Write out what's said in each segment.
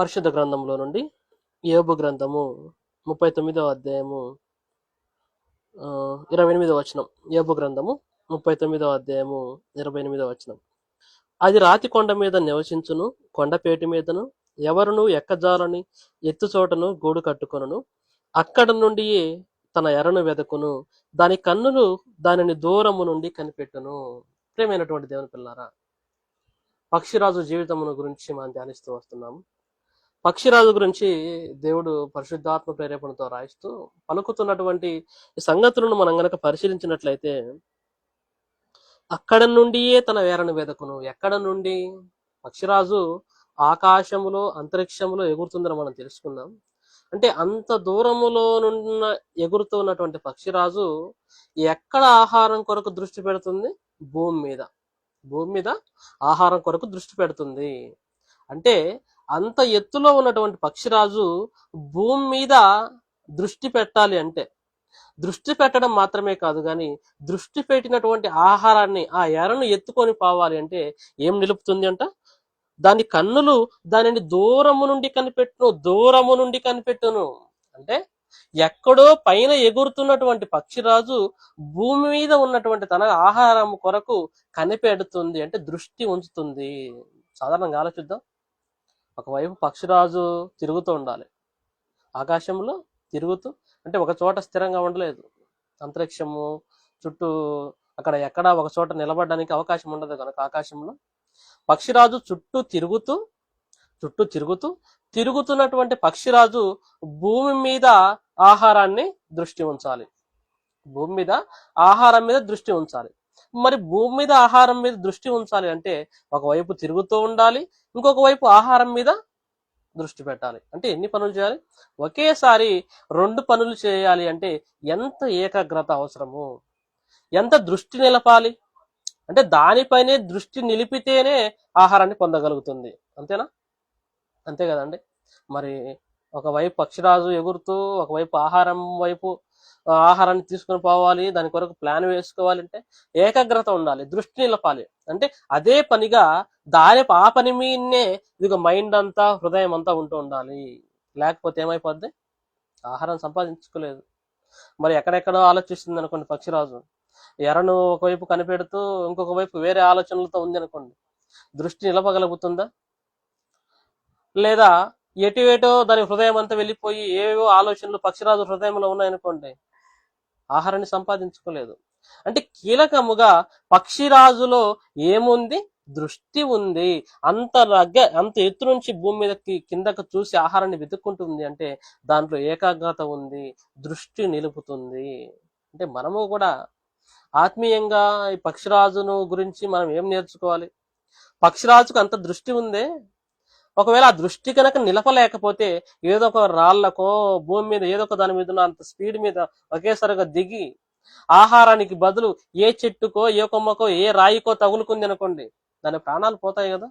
పరిశుద్ధ గ్రంథంలో నుండి యోబు గ్రంథము ముప్పై తొమ్మిదవ అధ్యాయము ఇరవై ఎనిమిదవ వచనం. యోబు గ్రంథము ముప్పై తొమ్మిదవ అధ్యాయము ఇరవై ఎనిమిదవ వచనం. అది రాతి కొండ మీద నివసించును కొండపేటి మీదను ఎవరును ఎక్కజాలని ఎత్తు చోటను గూడు కట్టుకొనును. అక్కడ నుండి తన ఎరను వెదకును దాని కన్నులు దానిని దూరము నుండి కనిపెట్టును. ప్రేమైనటువంటి దేవుని పిల్లారా పక్షిరాజు జీవితమును గురించి మనం ధ్యానిస్తూ వస్తున్నాము. పక్షిరాజు గురించి దేవుడు పరిశుద్ధాత్మ ప్రేరేపణతో రాయిస్తూ పలుకుతున్నటువంటి సంగతులను మనం గనక పరిశీలించినట్లయితే అక్కడ నుండియే తన వేరను వెదకును. ఎక్కడ నుండి? పక్షిరాజు ఆకాశములో అంతరిక్షములో ఎగురుతుందని మనం తెలుసుకుందాం. అంటే అంత దూరములో నున్న ఎగురుతున్నటువంటి పక్షిరాజు ఎక్కడ ఆహారం కొరకు దృష్టి పెడుతుంది? భూమి మీద. భూమి మీద ఆహారం కొరకు దృష్టి పెడుతుంది. అంటే అంత ఎత్తులో ఉన్నటువంటి పక్షిరాజు భూమి మీద దృష్టి పెట్టాలి అంటే. దృష్టి పెట్టడం మాత్రమే కాదు కానీ దృష్టి పెట్టినటువంటి ఆహారాన్ని ఆ ఎరను ఎత్తుకొని పోవాలి అంటే ఏం నిలుపుతుంది అంట? దాని కన్నులు దానిని దూరము నుండి కనిపెట్టును దూరము నుండి కనిపెట్టును. అంటే ఎక్కడో పైన ఎగురుతున్నటువంటి పక్షిరాజు భూమి మీద ఉన్నటువంటి తన ఆహారం కొరకు కనిపెడుతుంది అంటే దృష్టి ఉంచుతుంది. సాధారణంగా ఆలోచిద్దాం. ఒకవైపు పక్షిరాజు తిరుగుతూ ఉండాలి. ఆకాశంలో తిరుగుతూ అంటే ఒక చోట స్థిరంగా ఉండలేదు. అంతరిక్షము చుట్టూ అక్కడ ఎక్కడ ఒక చోట నిలబడడానికి అవకాశం ఉండదు కనుక ఆకాశంలో. పక్షిరాజు చుట్టూ తిరుగుతూ చుట్టూ తిరుగుతూ తిరుగుతున్నటువంటి పక్షిరాజు భూమి మీద ఆహారాన్ని దృష్టి ఉంచాలి. భూమి మీద ఆహారం మీద దృష్టి ఉంచాలి. మరి భూమి మీద ఆహారం మీద దృష్టి ఉంచాలి అంటే ఒకవైపు తిరుగుతూ ఉండాలి ఇంకొక వైపు ఆహారం మీద దృష్టి పెట్టాలి. అంటే ఎన్ని పనులు చేయాలి? ఒకేసారి రెండు పనులు చేయాలి అంటే ఎంత ఏకాగ్రత అవసరము? ఎంత దృష్టి నిలపాలి? అంటే దానిపైనే దృష్టి నిలిపితేనే ఆహారాన్ని పొందగలుగుతుంది. అంతేనా? అంతే కదండి. మరి ఒకవైపు పక్షిరాజు ఎగురుతూ ఒకవైపు ఆహారం వైపు ఆహారాన్ని తీసుకొని పోవాలి దాని కొరకు ప్లాన్ వేసుకోవాలంటే ఏకాగ్రత ఉండాలి దృష్టి నిలపాలి. అంటే అదే పనిగా దాని ఆ పని మీదనే ఇదిగో మైండ్ అంతా హృదయం అంతా ఉంటూ ఉండాలి. లేకపోతే ఏమైపోద్ది? ఆహారం సంపాదించుకోలేదు. మరి ఎక్కడెక్కడో ఆలోచిస్తుంది అనుకోండి పక్షిరాజు. ఎరను ఒకవైపు కనిపెడుతూ ఇంకొక వైపు వేరే ఆలోచనలతో ఉంది అనుకోండి. దృష్టి నిలపగలుగుతుందా? లేదా ఎటు దాని హృదయం అంతా వెళ్ళిపోయి ఏవేవో ఆలోచనలు పక్షిరాజు హృదయంలో ఉన్నాయనుకోండి ఆహారాన్ని సంపాదించుకోలేదు. అంటే కీలకముగా పక్షిరాజులో ఏముంది? దృష్టి ఉంది. అంత రగ్గ అంత ఎత్తు నుంచి భూమి మీదకి కిందకు చూసి ఆహారాన్ని వెతుక్కుంటుంది అంటే దాంట్లో ఏకాగ్రత ఉంది దృష్టి నిలుపుతుంది. అంటే మనము కూడా ఆత్మీయంగా ఈ పక్షిరాజును గురించి మనం ఏం నేర్చుకోవాలి? పక్షిరాజుకు అంత దృష్టి ఉందే? ఒకవేళ ఆ దృష్టి కనుక నిలపలేకపోతే ఏదో ఒక రాళ్ళకో భూమి మీద ఏదో ఒక దాని మీద అంత స్పీడ్ మీద ఒకేసారిగా దిగి ఆహారానికి బదులు ఏ చెట్టుకో ఏ కొమ్మకో ఏ రాయికో తగులుకుంది అనుకోండి దాని ప్రాణాలు పోతాయి కదా.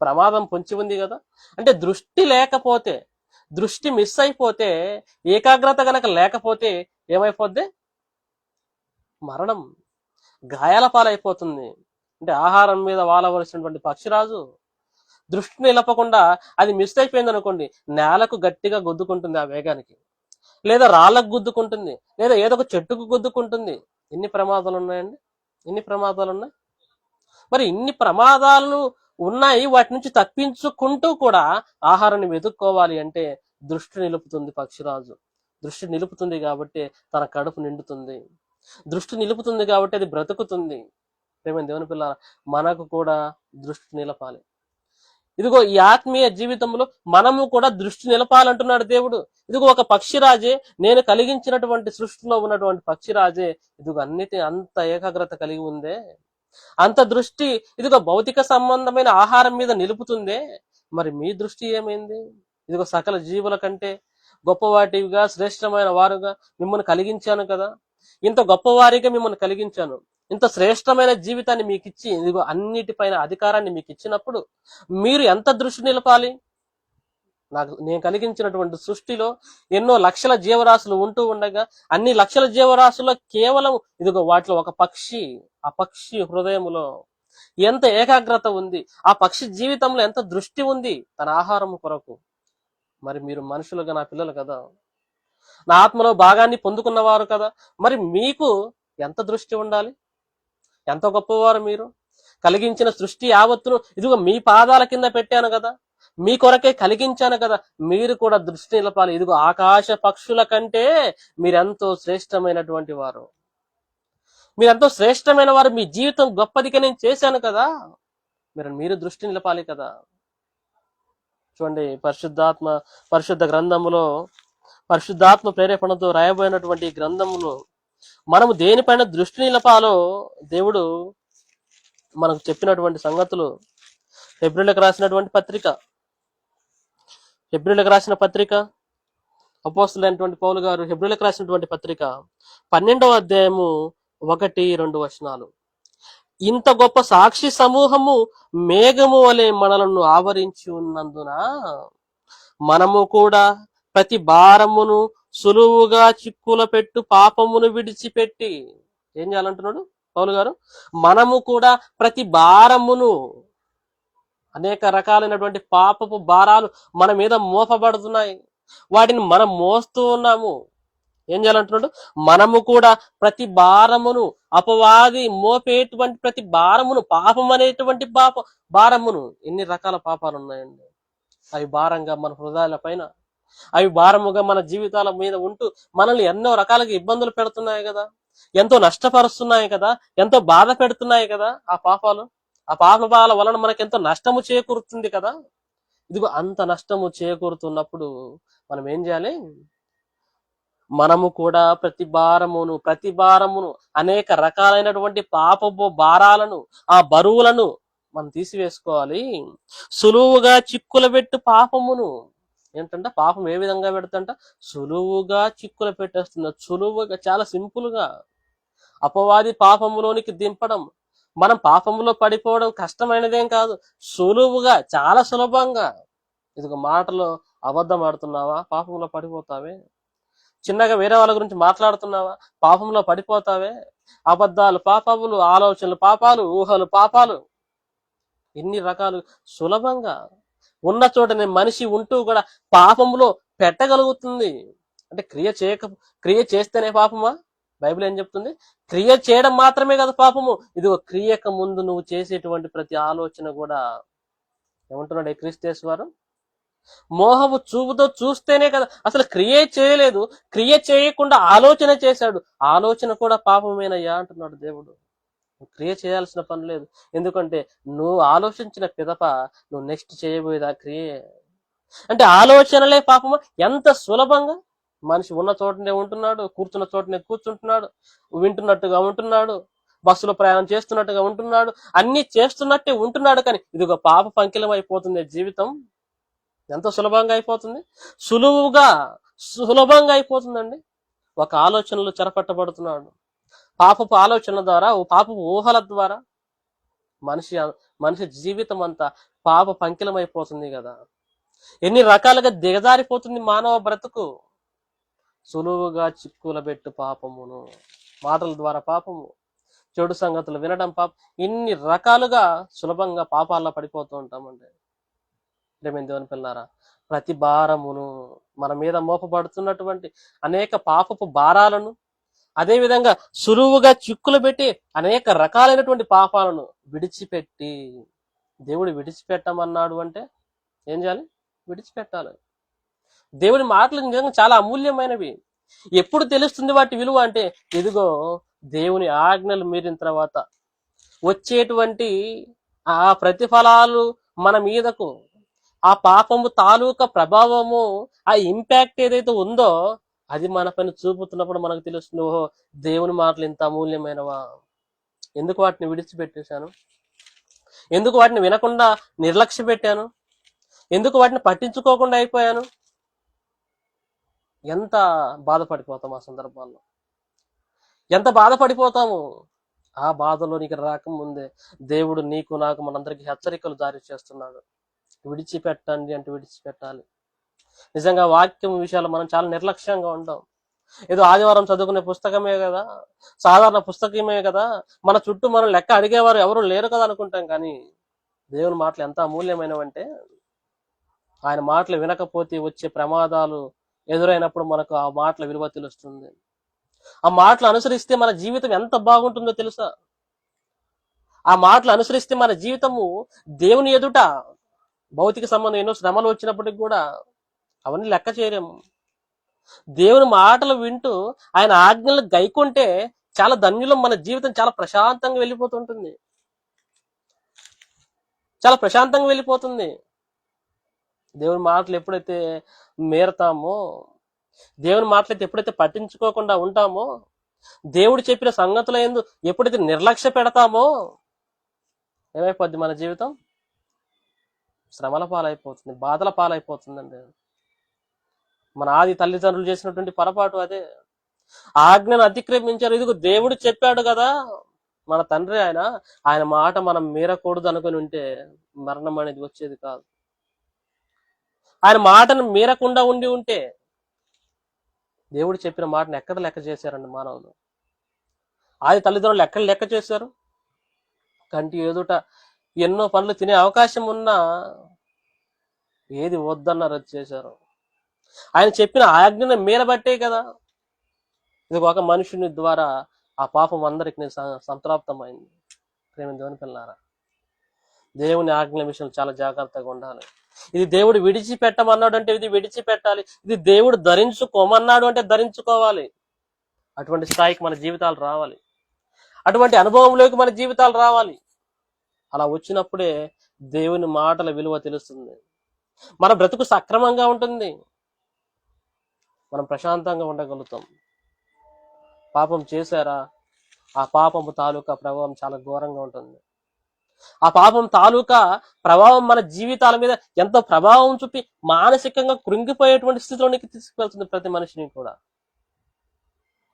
ప్రమాదం పొంచి ఉంది కదా. అంటే దృష్టి లేకపోతే దృష్టి మిస్ అయిపోతే ఏకాగ్రత గనక లేకపోతే ఏమైపోద్ది? మరణం. గాయాల పాలైపోతుంది. అంటే ఆహారం మీద వాలవలసినటువంటి పక్షిరాజు దృష్టి నిలపకుండా అది మిస్ అయిపోయింది అనుకోండి నేలకు గట్టిగా గుద్దుకుంటుంది ఆ వేగానికి. లేదా రాళ్ళకు గుద్దుకుంటుంది లేదా ఏదో ఒక చెట్టుకు గుద్దుకుంటుంది. ఎన్ని ప్రమాదాలు ఉన్నాయండి? ఎన్ని ప్రమాదాలు ఉన్నాయి? మరి ఇన్ని ప్రమాదాలు ఉన్నాయి వాటి నుంచి తప్పించుకుంటూ కూడా ఆహారాన్ని వెతుక్కోవాలి అంటే దృష్టి నిలుపుతుంది పక్షిరాజు. దృష్టి నిలుపుతుంది కాబట్టి తన కడుపు నిండుతుంది. దృష్టి నిలుపుతుంది కాబట్టి అది బ్రతుకుతుంది. ప్రేమ దేవుని పిల్ల మనకు కూడా దృష్టి నిలపాలి. ఇదిగో ఈ ఆత్మీయ జీవితంలో మనము కూడా దృష్టి నిలపాలంటున్నాడు దేవుడు. ఇదిగో ఒక పక్షిరాజే నేను కలిగించినటువంటి సృష్టిలో ఉన్నటువంటి పక్షిరాజే. ఇదిగో అన్నిటి అంత ఏకాగ్రత కలిగి ఉందే. అంత దృష్టి ఇదిగో భౌతిక సంబంధమైన ఆహారం మీద నిలుపుతుందే. మరి మీ దృష్టి ఏమైంది? ఇదిగో సకల జీవుల కంటే గొప్పవాటిగా శ్రేష్టమైన వారుగా మిమ్మల్ని కలిగించాను కదా. ఇంత గొప్పవారిగా మిమ్మల్ని కలిగించాను. ఇంత శ్రేష్టమైన జీవితాన్ని మీకు ఇచ్చి ఇదిగో అన్నిటిపైన అధికారాన్ని మీకు ఇచ్చినప్పుడు మీరు ఎంత దృష్టి నిలపాలి? నాకు నేను కలిగించినటువంటి సృష్టిలో ఎన్నో లక్షల జీవరాశులు ఉంటూ ఉండగా అన్ని లక్షల జీవరాశుల్లో కేవలం ఇదిగో వాటిలో ఒక పక్షి ఆ పక్షి హృదయములో ఎంత ఏకాగ్రత ఉంది ఆ పక్షి జీవితంలో ఎంత దృష్టి ఉంది తన ఆహారం కొరకు. మరి మీరు మనుషులుగా నా పిల్లలు కదా? నా ఆత్మలో భాగాన్ని పొందుకున్నవారు కదా? మరి మీకు ఎంత దృష్టి ఉండాలి? ఎంత గొప్పవారు మీరు? కలిగించిన సృష్టి యావత్తును ఇదిగో మీ పాదాల కింద పెట్టాను కదా. మీ కొరకే కలిగించాను కదా. మీరు కూడా దృష్టి నిలపాలి. ఇదిగో ఆకాశ పక్షుల కంటే మీరెంతో శ్రేష్టమైనటువంటి వారు. మీరెంతో శ్రేష్టమైన వారు. మీ జీవితం గొప్పదిగా నేను చేశాను కదా. మీరు మీరు దృష్టి నిలపాలి కదా. చూడండి పరిశుద్ధాత్మ పరిశుద్ధ గ్రంథములో పరిశుద్ధాత్మ ప్రేరేపణతో రాయబోయినటువంటి గ్రంథములు గ్రంథములో మనము దేనిపైన దృష్టి నిలపాలో దేవుడు మనకు చెప్పినటువంటి సంగతులు. ఫిబ్రిలకు రాసినటువంటి పత్రిక. ఫిబ్రిలకు రాసిన పత్రిక. అపోస్తులైనటువంటి పౌలు గారు హెబ్రిలకు రాసినటువంటి పత్రిక. పన్నెండవ అధ్యాయము ఒకటి రెండు వచనాలు. ఇంత గొప్ప సాక్షి సమూహము మేఘము వలె మనలను ఆవరించి ఉన్నందున మనము కూడా ప్రతి భారమును సులువుగా చిక్కుల పెట్టు పాపమును విడిచిపెట్టి. ఏం చేయాలంటున్నాడు పౌలు గారు? మనము కూడా ప్రతి భారమును అనేక రకాలైనటువంటి పాపపు భారాలు మన మీద మోపబడుతున్నాయి. వాటిని మనం మోస్తూ ఉన్నాము. ఏం చేయాలంటున్నాడు? మనము కూడా ప్రతి భారమును అపవాది మోపేటువంటి ప్రతి భారమును పాపం అనేటువంటి పాప భారమును ఎన్ని రకాల పాపాలు ఉన్నాయండి. అవి భారంగా మన హృదయాల పైన అవి భారముగా మన జీవితాల మీద ఉంటూ మనల్ని ఎన్నో రకాలుగా ఇబ్బందులు పెడుతున్నాయి కదా. ఎంతో నష్టపరుస్తున్నాయి కదా. ఎంతో బాధ పెడుతున్నాయి కదా ఆ పాపాలు. ఆ పాపాల వలన మనకి ఎంతో నష్టము చేకూరుతుంది కదా. ఇదిగో అంత నష్టము చేకూరుతున్నప్పుడు మనం ఏం చేయాలి? మనము కూడా ప్రతి భారమును ప్రతి భారమును అనేక రకాలైనటువంటి పాపపు భారాలను ఆ బరువులను మనం తీసివేసుకోవాలి. సులువుగా చిక్కుల పెట్టు పాపమును ఏంటంటే పాపం ఏ విధంగా పెడతంట సులువుగా చిక్కులు పెట్టేస్తుంది. సులువుగా చాలా సింపుల్గా అపవాది పాపంలోనికి దింపడం మనం పాపంలో పడిపోవడం కష్టమైనదేం కాదు. సులువుగా చాలా సులభంగా. ఇదిగో మాటలో అబద్ధం ఆడుతున్నావా? పాపంలో పడిపోతావే. చిన్నగా వేరే వాళ్ళ గురించి మాట్లాడుతున్నావా? పాపంలో పడిపోతావే. అబద్ధాలు పాపములు ఆలోచనలు పాపాలు ఊహలు పాపాలు. ఎన్ని రకాలు సులభంగా ఉన్న చోటనే మనిషి ఉంటూ కూడా పాపంలో పెట్టగలుగుతుంది. అంటే క్రియ చేయక క్రియ చేస్తేనే పాపమా? బైబిల్ ఏం చెప్తుంది? క్రియ చేయడం మాత్రమే కదా పాపము. ఇదిగో క్రియక ముందు నువ్వు చేసేటువంటి ప్రతి ఆలోచన కూడా ఏమంటున్నాడు ఏ మోహము చూపుతో చూస్తేనే కదా. అసలు క్రియ చేయలేదు. క్రియ చేయకుండా ఆలోచన చేశాడు. ఆలోచన కూడా పాపమేనయ్యా అంటున్నాడు దేవుడు. క్రియ చేయాల్సిన పని లేదు. ఎందుకంటే నువ్వు ఆలోచించిన పిదప నువ్వు నెక్స్ట్ చేయబోయేది ఆ క్రియే? అంటే ఆలోచనలే పాపమా. ఎంత సులభంగా మనిషి ఉన్న చోటనే ఉంటున్నాడు కూర్చున్న చోటనే కూర్చుంటున్నాడు వింటున్నట్టుగా ఉంటున్నాడు బస్సులో ప్రయాణం చేస్తున్నట్టుగా ఉంటున్నాడు అన్ని చేస్తున్నట్టే ఉంటున్నాడు కానీ ఇది ఒక పాప పంకిలం అయిపోతుంది జీవితం. ఎంత సులభంగా అయిపోతుంది? సులువుగా సులభంగా అయిపోతుందండి. ఒక ఆలోచనలు చెరపట్టబడుతున్నాడు. పాపపు ఆలోచనల ద్వారా ఓ పాపపు ఊహల ద్వారా మనిషి మనిషి జీవితం అంతా పాప పంకిలం అయిపోతుంది కదా. ఎన్ని రకాలుగా దిగజారిపోతుంది మానవ బ్రతుకు. సులువుగా చిక్కుల పెట్టు పాపమును మాటల ద్వారా పాపము చెడు సంగతులు వినడం పాపం ఇన్ని రకాలుగా సులభంగా పాపాల్లో పడిపోతూ ఉంటామండి. ప్రేమ దేవుని పిల్లారా ప్రతి భారమును మన మీద మోపబడుతున్నటువంటి అనేక పాపపు భారాలను అదే విధంగా సులువుగా చిక్కులు పెట్టి అనేక రకాలైనటువంటి పాపాలను విడిచిపెట్టి దేవుడు విడిచిపెట్టమన్నాడు అంటే ఏం చేయాలి? విడిచిపెట్టాలి. దేవుడి మాటలు నిజంగా చాలా అమూల్యమైనవి. ఎప్పుడు తెలుస్తుంది వాటి విలువ అంటే ఇదిగో దేవుని ఆజ్ఞలు మీరిన తర్వాత వచ్చేటువంటి ఆ ప్రతిఫలాలు మన మీదకు ఆ పాపము తాలూకా ప్రభావము ఆ ఇంపాక్ట్ ఏదైతే ఉందో అది మన పైన చూపుతున్నప్పుడు మనకు తెలుస్తుంది ఓహో దేవుని మాటలు ఇంత అమూల్యమైనవా? ఎందుకు వాటిని విడిచిపెట్టేశాను? ఎందుకు వాటిని వినకుండా నిర్లక్ష్య పెట్టాను? ఎందుకు వాటిని పట్టించుకోకుండా అయిపోయాను? ఎంత బాధపడిపోతాం ఆ సందర్భాల్లో? ఎంత బాధపడిపోతాము? ఆ బాధలో నీకు రాకముందే దేవుడు నీకు నాకు మనందరికీ హెచ్చరికలు జారీ చేస్తున్నాడు. విడిచిపెట్టండి అంటే విడిచిపెట్టాలి. నిజంగా వాక్యం విషయాలు మనం చాలా నిర్లక్ష్యంగా ఉంటాం ఏదో ఆదివారం చదువుకునే పుస్తకమే కదా. సాధారణ పుస్తకమే కదా. మన చుట్టూ మనం లెక్క అడిగేవారు ఎవరు లేరు కదా అనుకుంటాం కానీ దేవుని మాటలు ఎంత అమూల్యమైనవంటే ఆయన మాటలు వినకపోతే వచ్చే ప్రమాదాలు ఎదురైనప్పుడు మనకు ఆ మాటల విలువ తెలుస్తుంది. ఆ మాటలు అనుసరిస్తే మన జీవితం ఎంత బాగుంటుందో తెలుసా? ఆ మాటలు అనుసరిస్తే మన జీవితము దేవుని ఎదుట భౌతిక సంబంధం ఎన్నో శ్రమలు వచ్చినప్పటికి కూడా అవన్నీ లెక్క చేయలేము. దేవుని మాటలు వింటూ ఆయన ఆజ్ఞలు గైకుంటే చాలా ధన్యులం మన జీవితం చాలా ప్రశాంతంగా వెళ్ళిపోతుంటుంది. చాలా ప్రశాంతంగా వెళ్ళిపోతుంది. దేవుని మాటలు ఎప్పుడైతే మేరతామో దేవుని మాటలైతే ఎప్పుడైతే పట్టించుకోకుండా ఉంటామో దేవుడు చెప్పిన సంగతుల ఎందు ఎప్పుడైతే నిర్లక్ష్య పెడతామో ఏమైపోద్ది మన జీవితం? శ్రమల పాలైపోతుంది బాధల పాలైపోతుందండి మన ఆది తల్లిదండ్రులు చేసినటువంటి పొరపాటు అదే. ఆజ్ఞను అతిక్రమించారు. ఇదిగో దేవుడు చెప్పాడు కదా మన తండ్రి ఆయన ఆయన మాట మనం మీరకూడదు అనుకుని ఉంటే మరణం అనేది వచ్చేది కాదు. ఆయన మాటను మీరకుండా ఉండి ఉంటే దేవుడు చెప్పిన మాటను ఎక్కడ లెక్క చేశారండి మానవులు? ఆది తల్లిదండ్రులు ఎక్కడ లెక్క చేశారు? కంటి ఎదుట ఎన్నో పనులు తినే అవకాశం ఉన్నా ఏది వద్దన్నారు అది చేశారు? ఆయన చెప్పిన ఆజ్ఞను మీరబట్టే కదా. ఇది ఒక మనుషుని ద్వారా ఆ పాపం అందరికి నేను సంతృప్తమైంది. ప్రేమ దేవుని పిల్లారా దేవుని ఆజ్ఞల విషయం చాలా జాగ్రత్తగా ఉండాలి. ఇది దేవుడు విడిచిపెట్టమన్నాడు అంటే ఇది విడిచిపెట్టాలి. ఇది దేవుడు ధరించుకోమన్నాడు అంటే ధరించుకోవాలి. అటువంటి స్థాయికి మన జీవితాలు రావాలి. అటువంటి అనుభవంలోకి మన జీవితాలు రావాలి. అలా వచ్చినప్పుడే దేవుని మాటల విలువ తెలుస్తుంది. మన బ్రతుకు సక్రమంగా ఉంటుంది. మనం ప్రశాంతంగా ఉండగలుగుతాం. పాపం చేశారా? ఆ పాపము తాలూకా ప్రభావం చాలా ఘోరంగా ఉంటుంది. ఆ పాపం తాలూకా ప్రభావం మన జీవితాల మీద ఎంతో ప్రభావం చూపి మానసికంగా కృంగిపోయేటువంటి స్థితిలోనికి తీసుకువెళ్తుంది ప్రతి మనిషిని కూడా.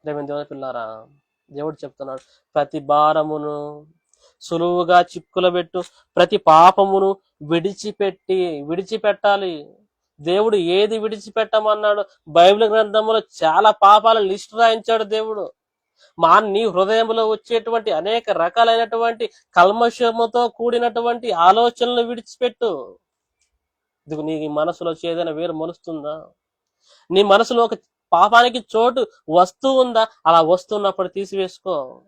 దేవని దేవుని పిల్లారా దేవుడు చెప్తున్నాడు ప్రతి భారమును సులువుగా చిక్కులబెట్టు ప్రతి పాపమును విడిచిపెట్టి విడిచిపెట్టాలి. దేవుడు ఏది విడిచిపెట్టమన్నాడు బైబిల్ గ్రంథంలో చాలా పాపాలను లిస్ట్ రాయించాడు దేవుడు. మా నీ హృదయంలో వచ్చేటువంటి అనేక రకాలైనటువంటి కల్మషముతో కూడినటువంటి ఆలోచనలు విడిచిపెట్టు. ఇదిగో నీ మనసులో ఏదైనా వేరు మొలుస్తుందా? నీ మనసులో ఒక పాపానికి చోటు వస్తూ ఉందా? అలా వస్తున్నప్పుడు తీసివేసుకో.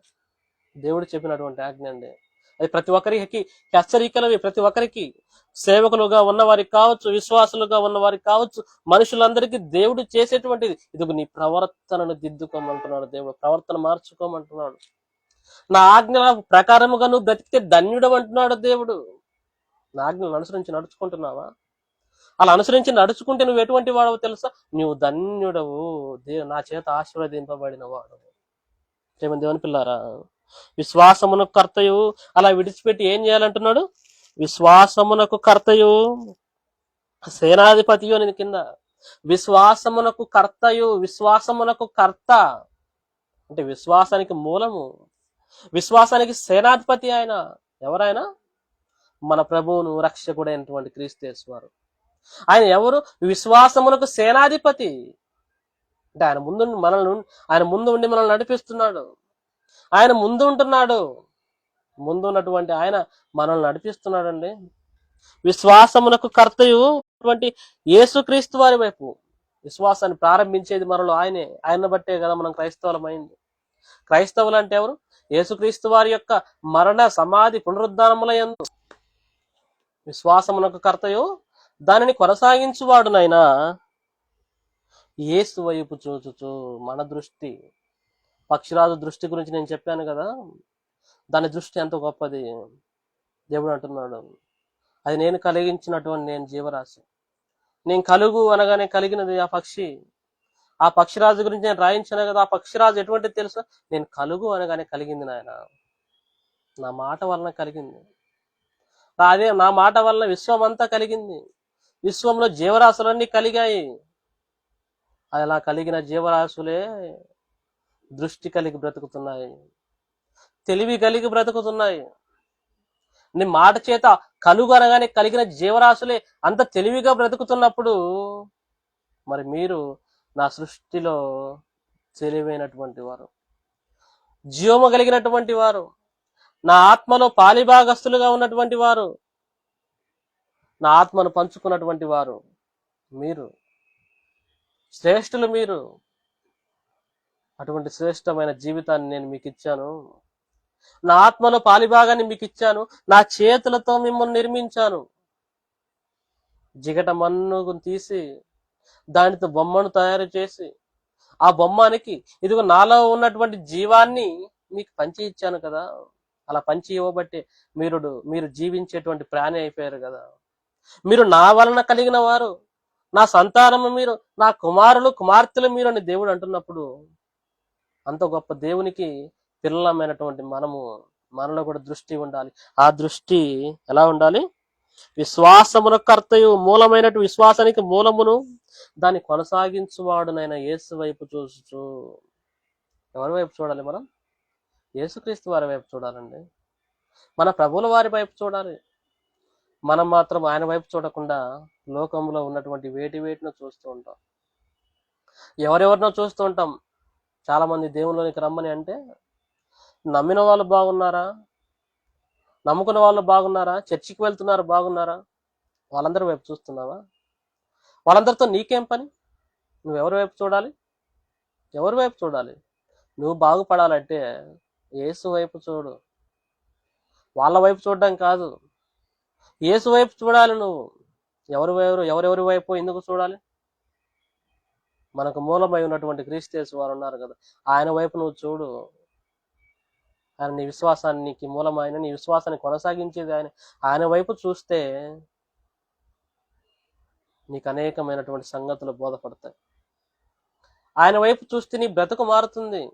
దేవుడు చెప్పినటువంటి ఆజ్ఞ అండి. అది ప్రతి ఒక్కరికి హెచ్చరికలవి. ప్రతి ఒక్కరికి సేవకులుగా ఉన్నవారికి కావచ్చు విశ్వాసులుగా ఉన్నవారికి కావచ్చు మనుషులందరికీ దేవుడు చేసేటువంటిది. ఇది నీ ప్రవర్తనను దిద్దుకోమంటున్నాడు దేవుడు. ప్రవర్తన మార్చుకోమంటున్నాడు. నా ఆజ్ఞల ప్రకారముగా నువ్వు బ్రతికితే ధన్యుడు అంటున్నాడు దేవుడు. నా ఆజ్ఞలను అనుసరించి నడుచుకుంటున్నావా? అలా అనుసరించి నడుచుకుంటే నువ్వు ఎటువంటి వాడవు తెలుసా? నువ్వు ధన్యుడవు. దే నా చేత ఆశీర్వదింపబడిన వాడవు. ప్రేమ దేవుని పిల్లారా విశ్వాసమునకు కర్తయు. అలా విడిచిపెట్టి ఏం చేయాలంటున్నాడు? విశ్వాసమునకు కర్తయు. సేనాధిపతియు నేను కింద. విశ్వాసమునకు కర్తయు. విశ్వాసమునకు కర్త. అంటే విశ్వాసానికి మూలము. విశ్వాసానికి సేనాధిపతి ఆయన. ఎవరైనా మన ప్రభువును రక్షకుడైనటువంటి క్రీస్తేశ్వరు ఆయన ఎవరు? విశ్వాసమునకు సేనాధిపతి. అంటే ఆయన ముందు మనల్ని ఆయన ముందు ఉండి మనల్ని నడిపిస్తున్నాడు. ఆయన ముందు ఉంటున్నాడు. ముందు ఉన్నటువంటి ఆయన మనల్ని నడిపిస్తున్నాడండి. విశ్వాసమునకు కర్తయు అటువంటి యేసుక్రీస్తు వారి వైపు. విశ్వాసాన్ని ప్రారంభించేది మనలో ఆయనే. ఆయన బట్టే కదా మనం క్రైస్తవులమైంది క్రైస్తవులు అంటే ఎవరు? యేసుక్రీస్తు వారి యొక్క మరణ సమాధి పునరుద్ధానముల ఎందు విశ్వాసమునకు కర్తయు దానిని కొనసాగించువాడునైనా ఏసు వైపు చూచుచు మన దృష్టి పక్షిరాజు దృష్టి గురించి నేను చెప్పాను కదా దాని దృష్టి ఎంత గొప్పది? దేవుడు అంటున్నాడు. అది నేను కలిగించినటువంటి నేను జీవరాశి. నేను కలుగు అనగానే కలిగినది ఆ పక్షి. ఆ పక్షిరాజు గురించి నేను రాయించాను కదా ఆ పక్షిరాజు ఎటువంటిది తెలుసు? నేను కలుగు అనగానే కలిగింది నాయన. నా మాట వలన కలిగింది. అదే నా మాట వలన విశ్వం అంతా కలిగింది. విశ్వంలో జీవరాశులన్నీ కలిగాయి. అలా కలిగిన జీవరాశులే దృష్టి కలిగి బ్రతుకుతున్నాయి. తెలివి కలిగి బ్రతుకుతున్నాయి. నీ మాట చేత కలుగు అనగానే కలిగిన జీవరాశులే అంత తెలివిగా బ్రతుకుతున్నప్పుడు మరి మీరు నా సృష్టిలో తెలివైనటువంటి వారు. జీవము కలిగినటువంటి వారు. నా ఆత్మలో పాలిభాగస్తులుగా ఉన్నటువంటి వారు. నా ఆత్మను పంచుకున్నటువంటి వారు మీరు. శ్రేష్ఠులు మీరు. అటువంటి శ్రేష్టమైన జీవితాన్ని నేను మీకు ఇచ్చాను. నా ఆత్మలో పాలిభాగాన్ని మీకు ఇచ్చాను. నా చేతులతో మిమ్మల్ని నిర్మించాను. జిగట మన్ను తీసి దానితో బొమ్మను తయారు చేసి ఆ బొమ్మానికి ఇదిగో నాలో ఉన్నటువంటి జీవాన్ని మీకు పంచి ఇచ్చాను కదా. అలా పంచి ఇవ్వబట్టి మీరు మీరు జీవించేటువంటి ప్రాణి అయిపోయారు కదా. మీరు నా వలన కలిగిన వారు నా సంతానము మీరు నా కుమారులు కుమార్తెలు మీరు అని దేవుడు అంటున్నప్పుడు అంత గొప్ప దేవునికి పిల్లలమైనటువంటి మనము మనలో కూడా దృష్టి ఉండాలి. ఆ దృష్టి ఎలా ఉండాలి? విశ్వాసమున కర్తయు మూలమైనటు విశ్వాసానికి మూలమును దాన్ని కొనసాగించువాడునైన యేసు వైపు చూసు ఎవరి వైపు చూడాలి మనం? యేసుక్రీస్తు వారి వైపు చూడాలండి. మన ప్రభువుల వారి వైపు చూడాలి. మనం మాత్రం ఆయన వైపు చూడకుండా లోకంలో ఉన్నటువంటి వేటి వేటినో చూస్తూ ఉంటాం. ఎవరెవరినో చూస్తూ ఉంటాం. చాలామంది దేవుళ్ళలోనికి రమ్మని అంటే నమ్మిన వాళ్ళు బాగున్నారా? నమ్ముకున్న వాళ్ళు బాగున్నారా? చర్చికి వెళ్తున్నారు బాగున్నారా? వాళ్ళందరి వైపు చూస్తున్నావా? వాళ్ళందరితో నీకేం పని? నువ్వు ఎవరి వైపు చూడాలి? ఎవరి వైపు చూడాలి? నువ్వు బాగుపడాలంటే ఏసు వైపు చూడు. వాళ్ళ వైపు చూడడం కాదు. ఏసు వైపు చూడాలి నువ్వు. ఎవరు వైపు ఎవరెవరి వైపు ఎందుకు చూడాలి? మనకు మూలమై ఉన్నటువంటి క్రీస్తేసు వారు ఉన్నారు కదా. ఆయన వైపు నువ్వు చూడు. ఆయన నీ విశ్వాసానికి మూలమైన నీ విశ్వాసాన్ని కొనసాగించేది ఆయన. ఆయన వైపు చూస్తే నీకు అనేకమైనటువంటి సంగతులు బోధపడతాయి. ఆయన వైపు చూస్తే నీ బ్రతుకు మారుతుంది.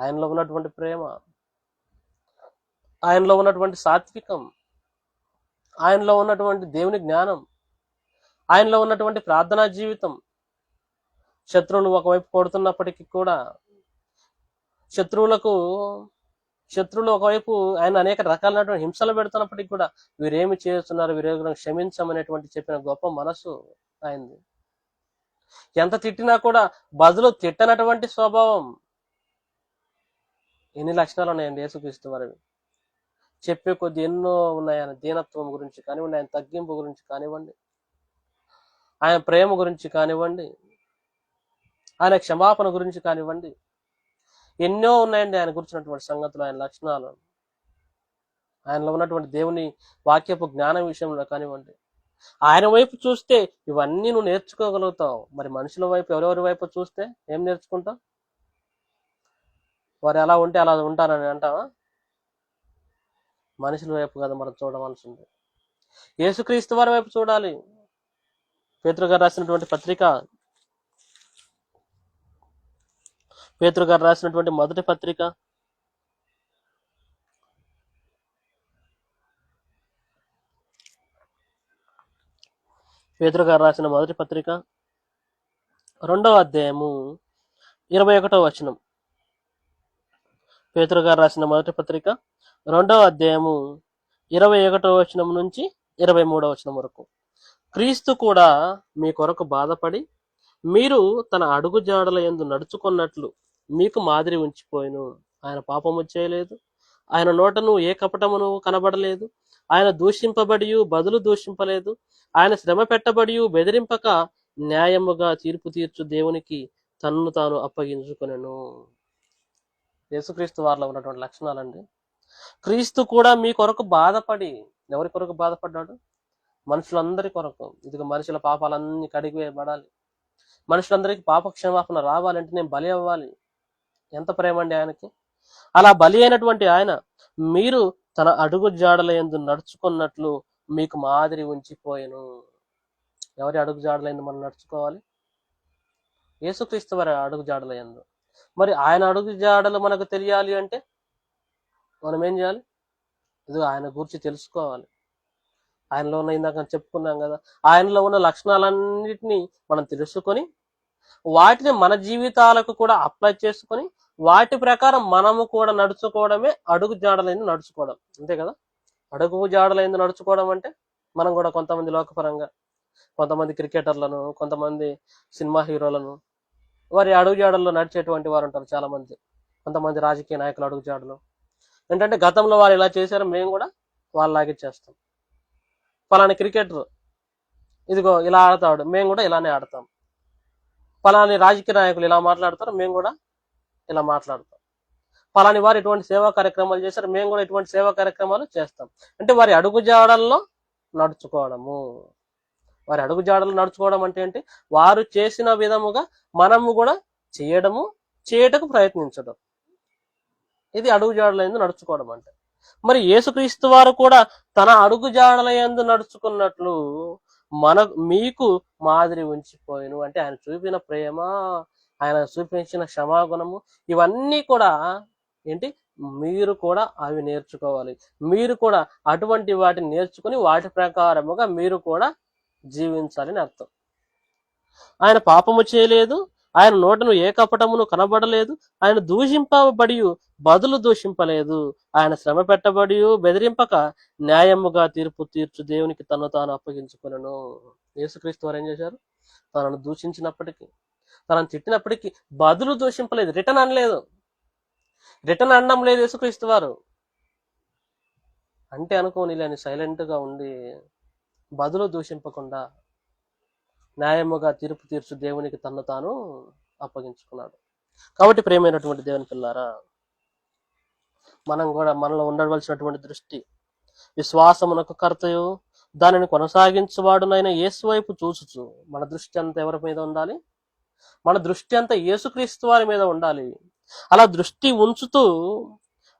ఆయనలో ఉన్నటువంటి ప్రేమ. ఆయనలో ఉన్నటువంటి సాత్వికం. ఆయనలో ఉన్నటువంటి దేవుని జ్ఞానం. ఆయనలో ఉన్నటువంటి ప్రార్థనా జీవితం. శత్రువులు ఒకవైపు కొడుతున్నప్పటికీ కూడా శత్రువులకు శత్రువులు ఒకవైపు ఆయన అనేక రకాలైనటువంటి హింసలు పెడుతున్నప్పటికీ కూడా వీరేమి చేస్తున్నారు వీరేగులను క్షమించమనేటువంటి చెప్పిన గొప్ప మనసు ఆయనది. ఎంత తిట్టినా కూడా బదులు తిట్టనటువంటి స్వభావం ఎన్ని లక్షణాలు ఉన్నాయండి యేసుక్రీస్తు వారివి? చెప్పే కొద్ది ఎన్నో ఉన్నాయి ఆయన దీనత్వం గురించి కానివ్వండి ఆయన తగ్గింపు గురించి కానివ్వండి ఆయన ప్రేమ గురించి కానివ్వండి ఆయన క్షమాపణ గురించి కానివ్వండి. ఎన్నో ఉన్నాయండి ఆయన గురించినటువంటి సంగతులు ఆయన లక్షణాలు. ఆయనలో ఉన్నటువంటి దేవుని వాక్యపు జ్ఞానం విషయంలో కానివ్వండి. ఆయన వైపు చూస్తే ఇవన్నీ నువ్వు నేర్చుకోగలుగుతావు. మరి మనుషుల వైపు ఎవరెవరి వైపు చూస్తే ఏం నేర్చుకుంటావు? వారు ఎలా ఉంటే అలా ఉంటారని అంటావా? మనుషుల వైపు కదా మనం చూడవలసింది యేసుక్రీస్తు వారి వైపు చూడాలి. పేతురు గారు రాసినటువంటి పత్రిక పేతురు గారు రాసినటువంటి మొదటి పత్రిక. పేతురు గారు రాసిన మొదటి పత్రిక. రెండవ అధ్యాయము ఇరవై ఒకటో వచనం. పేతురు గారు రాసిన మొదటి పత్రిక. రెండవ అధ్యాయము ఇరవై ఒకటో వచనం నుంచి ఇరవై మూడవ వచనం వరకు. క్రీస్తు కూడా మీ కొరకు బాధపడి మీరు తన అడుగు జాడల ఎందు నడుచుకున్నట్లు మీకు మాదిరి ఉంచిపోయిను. ఆయన పాపము చేయలేదు. ఆయన నోటను ఏ కపటమును కనబడలేదు. ఆయన దూషింపబడి బదులు దూషింపలేదు. ఆయన శ్రమ పెట్టబడి బెదిరింపక న్యాయముగా తీర్పు తీర్చు దేవునికి తన్ను తాను అప్పగించుకొనెను. యేసుక్రీస్తు వారిలో ఉన్నటువంటి లక్షణాలండి. క్రీస్తు కూడా మీ కొరకు బాధపడి ఎవరి కొరకు బాధపడ్డాడు? మనుషులందరి కొరకు. ఇదిగో మనుషుల పాపాలన్నీ కడిగి వేయబడాలి మనుషులందరికీ పాప క్షమాపణ రావాలంటే నేను బలి అవ్వాలి. ఎంత ప్రేమ అండి ఆయనకి? అలా బలి అయినటువంటి ఆయన మీరు తన అడుగు జాడల ఎందు నడుచుకున్నట్లు మీకు మాదిరి ఉంచిపోయాను. ఎవరి అడుగు జాడల ఎందు మనం నడుచుకోవాలి? యేసుక్రీస్తు వారి అడుగు జాడల ఎందు మరి ఆయన అడుగు జాడలు మనకు తెలియాలి అంటే మనం ఏం చేయాలి? ఇది ఆయన గురించి తెలుసుకోవాలి. ఆయనలో ఉన్న ఇందాక చెప్పుకున్నాం కదా ఆయనలో ఉన్న లక్షణాలన్నిటినీ మనం తెలుసుకొని వాటిని మన జీవితాలకు కూడా అప్లై చేసుకొని వాటి ప్రకారం మనము కూడా నడుచుకోవడమే అడుగు జాడలైంది నడుచుకోవడం. అంతే కదా? అడుగు జాడలైంది నడుచుకోవడం అంటే మనం కూడా కొంతమంది లోకపరంగా కొంతమంది క్రికెటర్లను కొంతమంది సినిమా హీరోలను వారి అడుగు జాడల్లో నడిచేటువంటి వారు ఉంటారు చాలా మంది కొంతమంది రాజకీయ నాయకులు అడుగు జాడలు. ఏంటంటే గతంలో వారు ఇలా చేశారు మేము కూడా వాళ్ళలాగే చేస్తాం. ఫలానా క్రికెటర్ ఇదిగో ఇలా ఆడతాడు మేము కూడా ఇలానే ఆడతాం. పలాని రాజకీయ నాయకులు ఇలా మాట్లాడతారు మేము కూడా ఇలా మాట్లాడతాం. పలాని వారు ఇటువంటి సేవా కార్యక్రమాలు చేశారు మేము కూడా ఇటువంటి సేవా కార్యక్రమాలు చేస్తాం. అంటే వారి అడుగు జాడల్లో నడుచుకోవడము. వారి అడుగు జాడలు నడుచుకోవడం అంటే ఏంటి? వారు చేసిన విధముగా మనము కూడా చేయడము చేయటకు ప్రయత్నించడం. ఇది అడుగు జాడల నడుచుకోవడం అంటే. మరి యేసుక్రీస్తు వారు కూడా తన అడుగు జాడల నడుచుకున్నట్లు మన మీకు మాదిరి ఉంచిపోయిను అంటే ఆయన చూపిన ప్రేమ ఆయన చూపించిన క్షమాగుణము ఇవన్నీ కూడా ఏంటి? మీరు కూడా అవి నేర్చుకోవాలి. మీరు కూడా అటువంటి వాటిని నేర్చుకుని వాటి ప్రకారముగా మీరు కూడా జీవించాలని అర్థం. ఆయన పాపము చేయలేదు ఆయన నోటను ఏ కపటమును కనబడలేదు ఆయన దూషింపబడి బదులు దూషింపలేదు. ఆయన శ్రమ పెట్టబడి బెదిరింపక న్యాయముగా తీర్పు తీర్చు దేవునికి తను తాను అప్పగించుకునను. యేసుక్రీస్తు వారు ఏం చేశారు? తనను దూషించినప్పటికీ తనను తిట్టినప్పటికీ బదులు దూషింపలేదు. రిటర్న్ అనలేదు. రిటర్న్ అనడం లేదు యేసుక్రీస్తు వారు. అంటే అనుకోని లేని సైలెంట్గా ఉండి బదులు దూషింపకుండా న్యాయముగా తీర్పు తీర్చు దేవునికి తన్ను తాను అప్పగించుకున్నాడు. కాబట్టి ప్రేమైనటువంటి దేవుని పిల్లారా మనం కూడా మనలో ఉండవలసినటువంటి దృష్టి విశ్వాసమునకు కర్తయు దానిని కొనసాగించువాడునైన యేసు వైపు చూసుచు మన దృష్టి అంతా ఎవరి మీద ఉండాలి? మన దృష్టి అంతా యేసుక్రీస్తు వారి మీద ఉండాలి. అలా దృష్టి ఉంచుతూ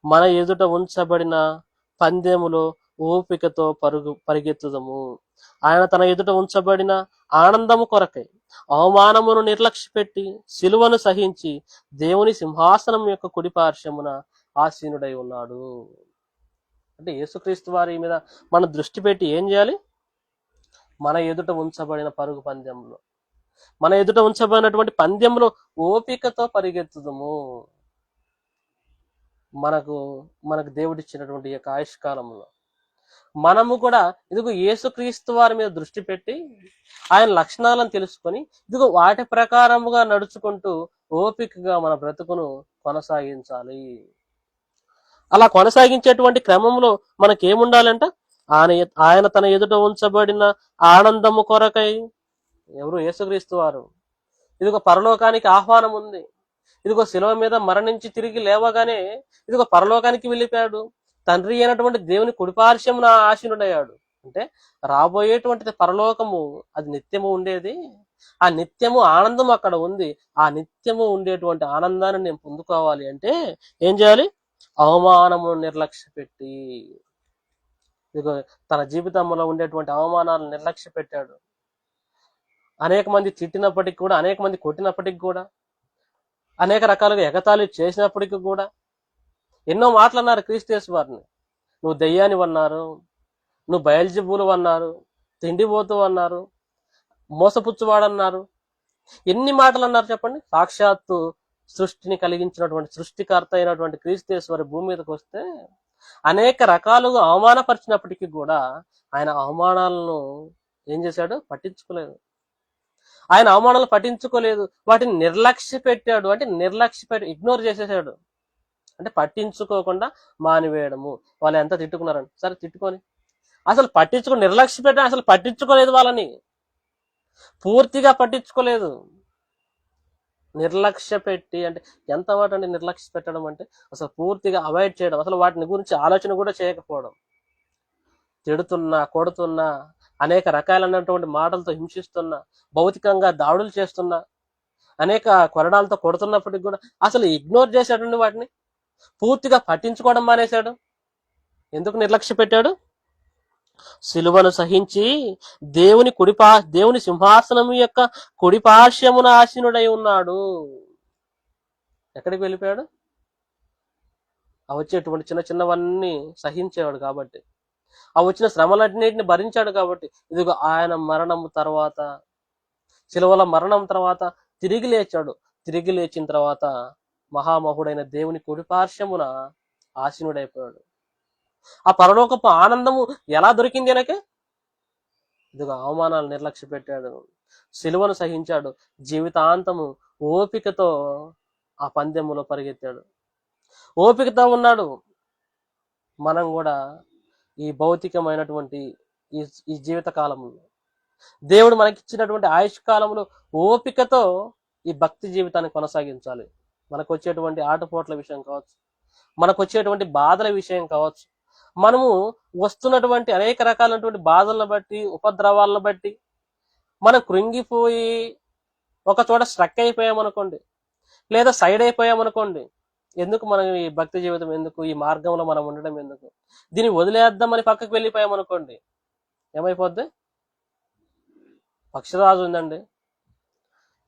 మన ఎదుట ఉంచబడిన పందెములో ఓపికతో పరుగు పరిగెత్తుదము. ఆయన తన ఎదుట ఉంచబడిన ఆనందము కొరకై అవమానమును నిర్లక్ష్యపెట్టి సిలువను సహించి దేవుని సింహాసనం యొక్క కుడిపార్శ్వమున ఆసీనుడై ఉన్నాడు. అంటే యేసుక్రీస్తు వారి మీద మన దృష్టి పెట్టి ఏం చేయాలి? మన ఎదుట ఉంచబడిన పరుగు పందెంలో మన ఎదుట ఉంచబడినటువంటి పందెంలో ఓపికతో పరిగెత్తుదము. మనకు మనకు దేవుడిచ్చినటువంటి ఈ యొక్క ఆయుష్కాలంలో. మనము కూడా ఇదిగో యేసుక్రీస్తు వారి మీద దృష్టి పెట్టి ఆయన లక్షణాలను తెలుసుకొని ఇదిగో వాటి ప్రకారముగా నడుచుకుంటూ ఓపికగా మన బ్రతుకును కొనసాగించాలి. అలా కొనసాగించేటువంటి క్రమంలో మనకేముండాలంట? ఆయన ఆయన తన ఎదుట ఉంచబడిన ఆనందము కొరకై ఎవరు యేసుక్రీస్తు వారు. ఇదిగో పరలోకానికి ఆహ్వానం ఉంది. ఇదిగో శిలువ మీద మరణించి తిరిగి లేవగానే ఇదిగో పరలోకానికి వెళ్ళిపోయాడు. తండ్రి అయినటువంటి దేవుని కుడిపార్శ్వమున ఆశీనుడయ్యాడు. అంటే రాబోయేటువంటిది పరలోకము అది నిత్యము ఉండేది. ఆ నిత్యము ఆనందం అక్కడ ఉంది. ఆ నిత్యము ఉండేటువంటి ఆనందాన్ని నేను పొందుకోవాలి అంటే ఏం చేయాలి? అవమానమును నిర్లక్ష్య పెట్టి ఇదిగో తన జీవితంలో ఉండేటువంటి అవమానాలను నిర్లక్ష్య పెట్టాడు అనేక మంది తిట్టినప్పటికి కూడా అనేక మంది కొట్టినప్పటికి కూడా అనేక రకాలుగా ఎగతాళి చేసినప్పటికీ కూడా ఎన్నో మాటలు అన్నారు క్రీస్తేసు వారిని నువ్వు దెయ్యాని అన్నారు నువ్వు బయల్జిబులు అన్నారు తిండిపోతూ అన్నారు మోసపుచ్చువాడన్నారు. ఎన్ని మాటలు అన్నారు చెప్పండి? సాక్షాత్తు సృష్టిని కలిగించినటువంటి సృష్టికర్త అయినటువంటి క్రీస్తేశ్వరి భూమి మీదకి వస్తే అనేక రకాలుగా అవమానపరిచినప్పటికీ కూడా ఆయన అవమానాలను ఏం చేశాడు? పట్టించుకోలేదు. ఆయన అవమానాలు పట్టించుకోలేదు. వాటిని నిర్లక్ష్య పెట్టాడు. అంటే నిర్లక్ష్య పెట్టి ఇగ్నోర్ చేసేసాడు. అంటే పట్టించుకోకుండా మానివేయడము. వాళ్ళు ఎంత తిట్టుకున్నారని. సరే తిట్టుకొని. అసలు పట్టించుకో నిర్లక్ష్య పెట్టాడు అసలు పట్టించుకోలేదు వాళ్ళని. పూర్తిగా పట్టించుకోలేదు. నిర్లక్ష్య పెట్టి అంటే ఎంత మాట అంటే నిర్లక్ష్య పెట్టడం అంటే అసలు పూర్తిగా అవాయిడ్ చేయడం. అసలు వాటిని గురించి ఆలోచన కూడా చేయకపోవడం. తిడుతున్నా కొడుతున్నా అనేక రకాలైనటువంటి మాటలతో హింసిస్తున్నా భౌతికంగా దాడులు చేస్తున్నా అనేక కొరడాలతో కొడుతున్నప్పటికి కూడా అసలు ఇగ్నోర్ చేశాడండి వాటిని? పూర్తిగా పట్టించుకోవడం మానేశాడు? ఎందుకు నిర్లక్ష్య పెట్టాడు? సిలువను సహించి దేవుని కుడిపా దేవుని సింహాసనం యొక్క కుడి ఆశీనుడై ఉన్నాడు. ఎక్కడికి వెళ్ళిపోయాడు? వచ్చేటువంటి చిన్న చిన్నవన్నీ సహించేవాడు కాబట్టి. ఆ వచ్చిన శ్రమలన్నింటిని భరించాడు కాబట్టి ఇదిగో ఆయన మరణం తర్వాత శిలువల మరణం తర్వాత తిరిగి లేచాడు. తిరిగి లేచిన తర్వాత మహామహుడైన దేవుని కుడిపార్శ్వమున ఆసీనుడైపోయాడు. ఆ పరలోకపు ఆనందము ఎలా దొరికింది వెనకే ఇదిగో అవమానాలు నిర్లక్ష్య పెట్టాడు. సిలువను సహించాడు. జీవితాంతము ఓపికతో ఆ పందెములో పరిగెత్తాడు. ఓపికతో ఉన్నాడు. మనం కూడా ఈ భౌతికమైనటువంటి ఈ ఈ జీవిత కాలంలో. దేవుడు మనకిచ్చినటువంటి ఆయుష్ కాలంలో ఓపికతో ఈ భక్తి జీవితాన్ని కొనసాగించాలి. మనకు వచ్చేటువంటి ఆటపోట్ల విషయం కావచ్చు మనకు వచ్చేటువంటి బాధల విషయం కావచ్చు. మనము వస్తున్నటువంటి అనేక రకాలైనటువంటి బాధలను బట్టి ఉపద్రవాలను బట్టి మనం కృంగిపోయి ఒక చోట స్ట్రక్ అయిపోయామనుకోండి లేదా సైడ్ అయిపోయామనుకోండి ఎందుకు మనం ఈ భక్తి జీవితం ఎందుకు? ఈ మార్గంలో మనం ఉండడం ఎందుకు? దీన్ని వదిలేద్దామని పక్కకు వెళ్ళిపోయామనుకోండి ఏమైపోద్ది? పక్షిరాజు ఉందండి.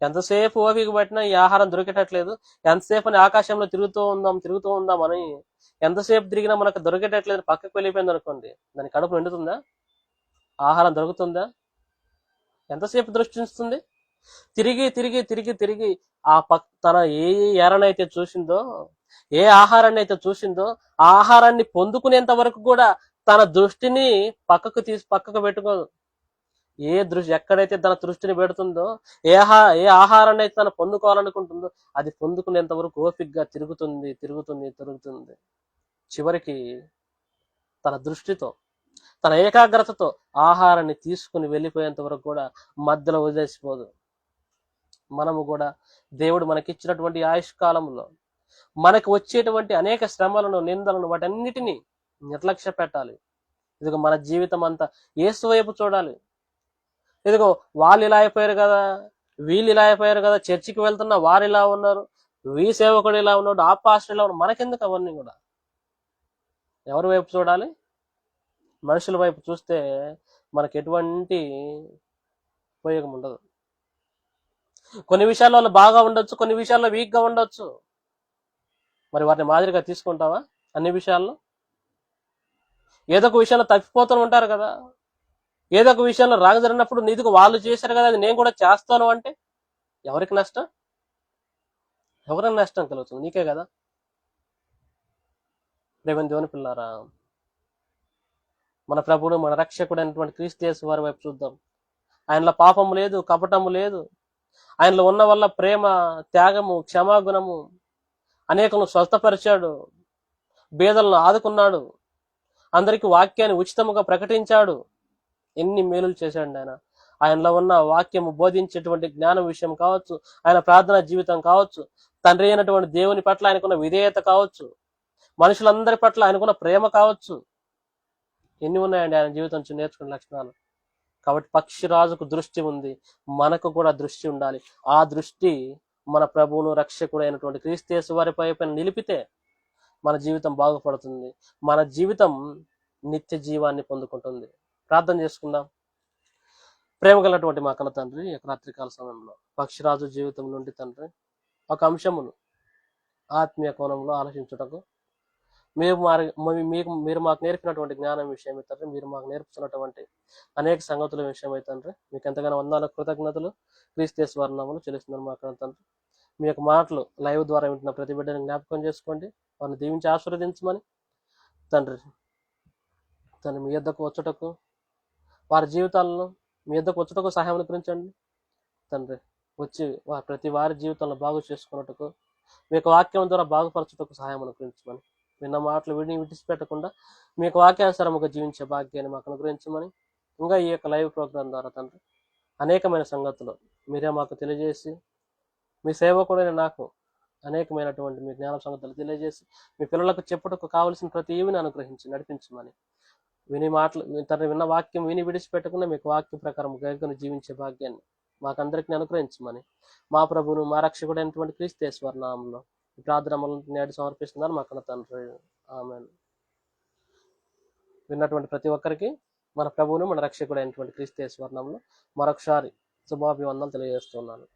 ఎంతసేపు ఓపిక పట్టినా ఈ ఆహారం దొరికేటట్లేదు. ఎంతసేపు అని ఆకాశంలో తిరుగుతూ ఉందాం తిరుగుతూ ఉందాం అని ఎంతసేపు తిరిగినా మనకు దొరికేటట్లేదు పక్కకు వెళ్ళిపోయింది అనుకోండి దాని కడుపు నిండుతుందా? ఆహారం దొరుకుతుందా? ఎంతసేపు దృష్టి తిరిగి తిరిగి తిరిగి తిరిగి ఆ పక్ తన ఏ ఎరనైతే చూసిందో ఏ ఆహారాన్ని అయితే చూసిందో ఆ ఆహారాన్ని పొందుకునేంత వరకు కూడా తన దృష్టిని పక్కకు తీసి పక్కకు పెట్టుకోదు ఏ దృష్టి ఎక్కడైతే తన దృష్టిని పెడుతుందో ఏ ఏ ఆహారాన్ని అయితే తను పొందుకోవాలనుకుంటుందో అది పొందుకునేంత వరకు ఓపిక్గా తిరుగుతుంది తిరుగుతుంది తిరుగుతుంది. చివరికి తన దృష్టితో తన ఏకాగ్రతతో ఆహారాన్ని తీసుకుని వెళ్ళిపోయేంత వరకు కూడా మధ్యలో వదిలేసిపోదు. మనము కూడా దేవుడు మనకిచ్చినటువంటి ఆయుష్ కాలంలో మనకు వచ్చేటువంటి అనేక శ్రమలను నిందలను వాటన్నిటినీ నిర్లక్ష్య పెట్టాలి. ఇదిగో మన జీవితం అంతా ఏసు వైపు చూడాలి. ఇదిగో వాళ్ళు ఇలా అయిపోయారు కదా వీళ్ళు ఇలా అయిపోయారు కదా చర్చికి వెళ్తున్న వారు ఇలా ఉన్నారు వీ సేవకుడు ఇలా ఉన్నాడు ఆ పాస్టర్ ఇలా ఉన్నాడు. మనకెందుకు అవన్నీ కూడా? ఎవరి వైపు చూడాలి? మనుషుల వైపు చూస్తే మనకు ఎటువంటి ఉపయోగం ఉండదు. కొన్ని విషయాల్లో వాళ్ళు బాగా ఉండొచ్చు కొన్ని విషయాల్లో వీక్గా ఉండొచ్చు. మరి వాటిని మాదిరిగా తీసుకుంటావా? అన్ని విషయాల్లో? ఏదో ఒక విషయంలో తప్పిపోతూ ఉంటారు కదా. ఏదో ఒక విషయంలో రాగ జరిగినప్పుడు నీకు వాళ్ళు చేశారు కదా అది నేను కూడా చేస్తాను అంటే ఎవరికి నష్టం? ఎవరికి నష్టం కలుగుతుంది? నీకే కదా. రేవంత్ దేవుని పిల్లారా మన ప్రభుడు మన రక్షకుడు అయినటువంటి క్రీస్తు వారి వైపు చూద్దాం. ఆయనలో పాపము లేదు కపటము లేదు. ఆయనలో ఉన్న వల్ల ప్రేమ త్యాగము క్షమాగుణము అనేకలను స్వస్థపరిచాడు. బేదలను ఆదుకున్నాడు. అందరికీ వాక్యాన్ని ఉచితముగా ప్రకటించాడు. ఎన్ని మేలులు చేశాడు ఆయన. ఆయనలో ఉన్న వాక్యము బోధించేటువంటి జ్ఞానం విషయం కావచ్చు ఆయన ప్రార్థనా జీవితం కావచ్చు తండ్రి అయినటువంటి దేవుని పట్ల ఆయనకున్న విధేయత కావచ్చు మనుషులందరి పట్ల ఆయనకున్న ప్రేమ కావచ్చు. ఎన్ని ఉన్నాయండి ఆయన జీవితం నుంచి నేర్చుకున్న లక్షణాలు? కాబట్టి పక్షిరాజుకు దృష్టి ఉంది. మనకు కూడా దృష్టి ఉండాలి. ఆ దృష్టి మన ప్రభువును రక్షకుడు అయినటువంటి క్రీస్తేసు వారిపై పైన నిలిపితే మన జీవితం బాగుపడుతుంది. మన జీవితం నిత్య జీవాన్ని పొందుకుంటుంది. ప్రార్థన చేసుకుందాం. ప్రేమ గలటువంటి మా కన్న తండ్రి రాత్రికాల సమయంలో పక్షిరాజు జీవితం నుండి తండ్రి ఒక అంశమును ఆత్మీయ కోణంలో ఆలోచించుటకు మీరు మారి మీకు మీరు మాకు నేర్పినటువంటి జ్ఞానం విషయం తండ్రి. మీరు మాకు నేర్పుతున్నటువంటి అనేక సంగతుల విషయం తండ్రి. మీకు ఎంతగానో వందాల కృతజ్ఞతలు. క్రీస్తేశ్వర వర్ణములు చెల్లిస్తున్నారు మాకు తండ్రి. మీ యొక్క మాటలు లైవ్ ద్వారా వింటున్న ప్రతి బిడ్డని జ్ఞాపకం చేసుకోండి. వారిని దీవించి ఆశీర్వదించమని తండ్రి. తను మీ యొద్దకు వచ్చుటకు వారి జీవితాలను మీ యొద్దకు వచ్చుటకు సహాయం అనుకరించండి తండ్రి వచ్చి వారి ప్రతి వారి జీవితంలో బాగు చేసుకున్నట్టుకు మీ యొక్క వాక్యం ద్వారా బాగుపరచుటకు సహాయం అనుకరించమని విన్న మాటలు విని విడిచిపెట్టకుండా మీకు వాక్యానుసారముగా జీవించే భాగ్యాన్ని మాకు అనుగ్రహించమని ఇంకా ఈ యొక్క లైవ్ ప్రోగ్రాం ద్వారా తండ్రి అనేకమైన సంగతులు మీరే మాకు తెలియజేసి మీ సేవకుడైన నాకు అనేకమైనటువంటి మీ జ్ఞాన సంగతులు తెలియజేసి మీ పిల్లలకు చెప్పుటకు కావలసిన ప్రతి ఈవిని అనుగ్రహించి నడిపించమని విని మాటలు తన తండ్రి విన్న వాక్యం విని విడిచిపెట్టకుండా మీకు వాక్యం ప్రకారం గైకొని జీవించే భాగ్యాన్ని మాకందరికీ అనుగ్రహించమని మా ప్రభువును మా రక్షకుడైనటువంటి క్రీస్తేశ్వర నామంలో ఈ ప్రార్థనలను నేడు సమర్పిస్తున్నారు మా కన్న తండ్రి. ఆమె విన్నటువంటి ప్రతి ఒక్కరికి మన ప్రభువును మన రక్షకుడైనటువంటి క్రీస్తేశ్వర నామంలో మరొకసారి శుభాభివందనం తెలియజేస్తున్నాను.